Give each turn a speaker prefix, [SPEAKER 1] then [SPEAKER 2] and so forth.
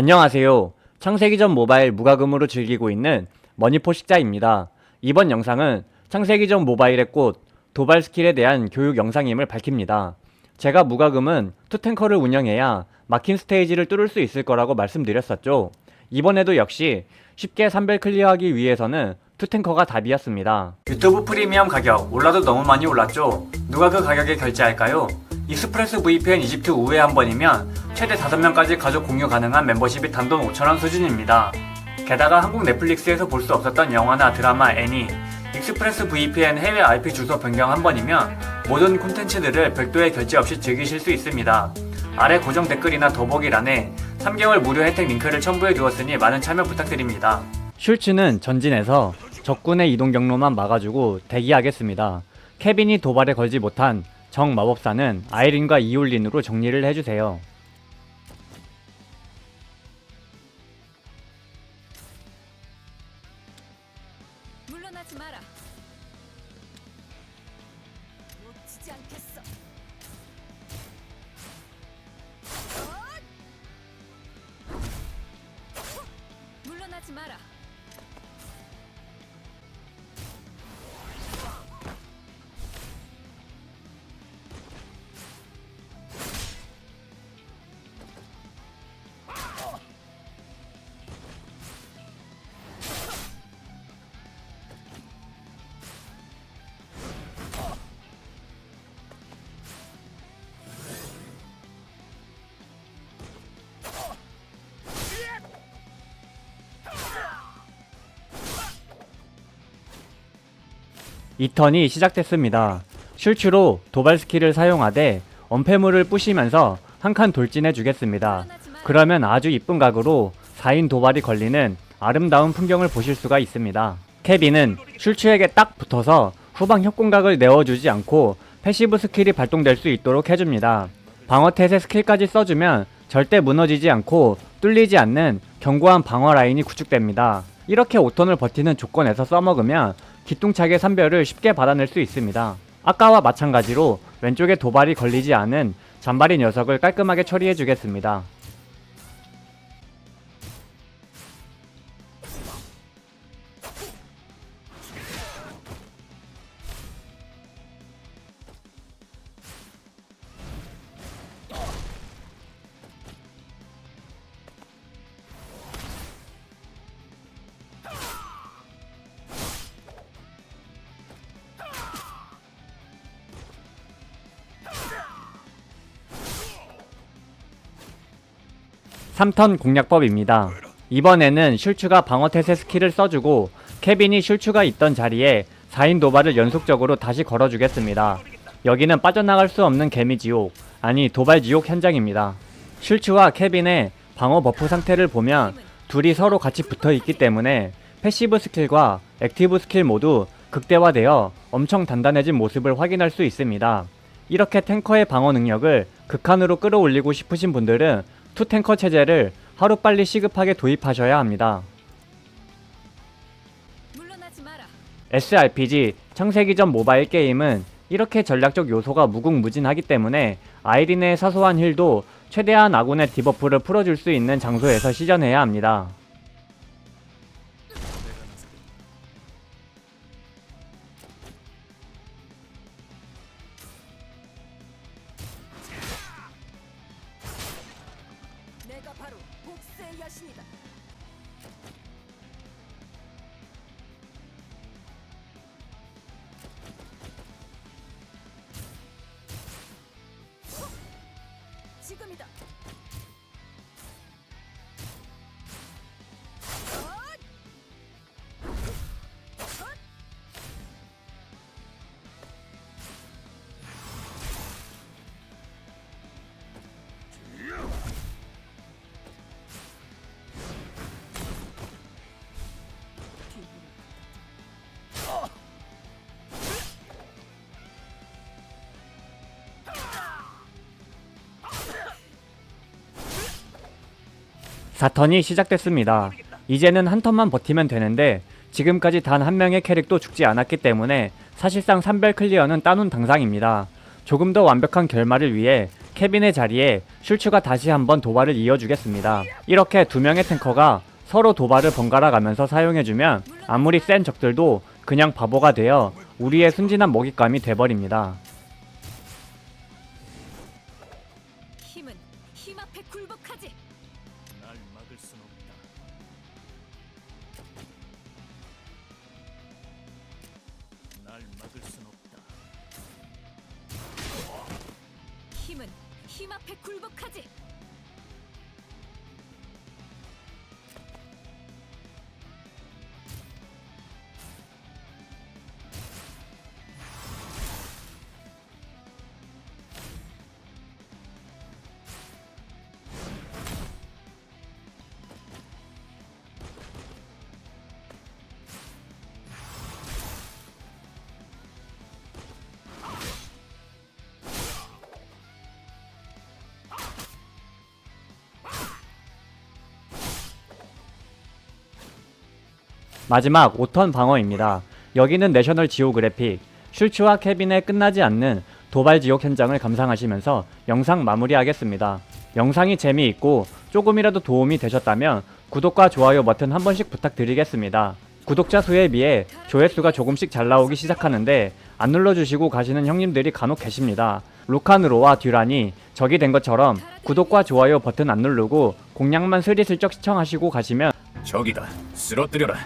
[SPEAKER 1] 안녕하세요. 창세기 전 모바일 무과금으로 즐기고 있는 머니포식자입니다. 이번 영상은 창세기 전 모바일의 꽃 도발 스킬에 대한 교육 영상임을 밝힙니다. 제가 무과금은 투탱커를 운영해야 막힌 스테이지를 뚫을 수 있을 거라고 말씀드렸었죠. 이번에도 역시 쉽게 3벨 클리어하기 위해서는 투탱커가 답이었습니다. 유튜브 프리미엄 가격 올라도 너무 많이 올랐죠? 누가 그 가격에 결제할까요? 익스프레스 VPN 이집트 우회 한 번이면 최대 5명까지 가족 공유 가능한 멤버십이 단돈 5천원 수준입니다. 게다가 한국 넷플릭스에서 볼 수 없었던 영화나 드라마, 애니, 익스프레스 VPN 해외 IP 주소 변경 한 번이면 모든 콘텐츠들을 별도의 결제 없이 즐기실 수 있습니다. 아래 고정 댓글이나 더보기란에 3개월 무료 혜택 링크를 첨부해 두었으니 많은 참여 부탁드립니다. 슐츠는 전진해서 적군의 이동 경로만 막아주고 대기하겠습니다. 케빈이 도발에 걸지 못한 정 마법사는 아이린과 이올린으로 정리를 해주세요.
[SPEAKER 2] 물러나지 마라.
[SPEAKER 1] 이 턴이 시작됐습니다. 슐츠로 도발 스킬을 사용하되 언패물을 부시면서 한 칸 돌진해 주겠습니다. 그러면 아주 이쁜 각으로 4인 도발이 걸리는 아름다운 풍경을 보실 수가 있습니다. 케빈은 슐츠에게 딱 붙어서 후방 협공각을 내어주지 않고 패시브 스킬이 발동될 수 있도록 해줍니다. 방어 태세 스킬까지 써주면 절대 무너지지 않고 뚫리지 않는 견고한 방어 라인이 구축됩니다. 이렇게 5턴을 버티는 조건에서 써먹으면 기똥차게 3별을 쉽게 받아낼 수 있습니다. 아까와 마찬가지로 왼쪽에 도발이 걸리지 않은 잔바리 녀석을 깔끔하게 처리해 주겠습니다. 삼턴 공략법입니다. 이번에는 슐츠가 방어 태세 스킬을 써주고 케빈이 슐츠가 있던 자리에 4인 도발을 연속적으로 다시 걸어주겠습니다. 여기는 빠져나갈 수 없는 개미 지옥, 아니 도발 지옥 현장입니다. 슐츠와 케빈의 방어 버프 상태를 보면 둘이 서로 같이 붙어 있기 때문에 패시브 스킬과 액티브 스킬 모두 극대화되어 엄청 단단해진 모습을 확인할 수 있습니다. 이렇게 탱커의 방어 능력을 극한으로 끌어올리고 싶으신 분들은 투 탱커 체제를 하루빨리 시급하게 도입하셔야 합니다. SRPG 창세기 전 모바일 게임은 이렇게 전략적 요소가 무궁무진하기 때문에 아이린의 사소한 힐도 최대한 아군의 디버프를 풀어줄 수 있는 장소에서 시전해야 합니다.
[SPEAKER 2] 지금이다.
[SPEAKER 1] 사턴이 시작됐습니다. 이제는 한 턴만 버티면 되는데 지금까지 단 한 명의 캐릭도 죽지 않았기 때문에 사실상 3별 클리어는 따놓은 당상입니다. 조금 더 완벽한 결말을 위해 케빈의 자리에 슐츠가 다시 한번 도발을 이어주겠습니다. 이렇게 두 명의 탱커가 서로 도발을 번갈아 가면서 사용해주면 아무리 센 적들도 그냥 바보가 되어 우리의 순진한 먹잇감이
[SPEAKER 3] 돼버립니다. 날 막을 순 없다.
[SPEAKER 2] 힘은 힘 앞에 굴복하지.
[SPEAKER 1] 마지막 5턴 방어입니다. 여기는 내셔널 지오그래픽, 슐츠와 케빈의 끝나지 않는 도발 지옥 현장을 감상하시면서 영상 마무리하겠습니다. 영상이 재미있고 조금이라도 도움이 되셨다면 구독과 좋아요 버튼 한 번씩 부탁드리겠습니다. 구독자 수에 비해 조회수가 조금씩 잘 나오기 시작하는데 안 눌러주시고 가시는 형님들이 간혹 계십니다. 루카누로와 듀란이 적이 된 것처럼 구독과 좋아요 버튼 안 누르고 공략만 스리슬쩍 시청하시고 가시면
[SPEAKER 3] 저기다. 쓰러뜨려라.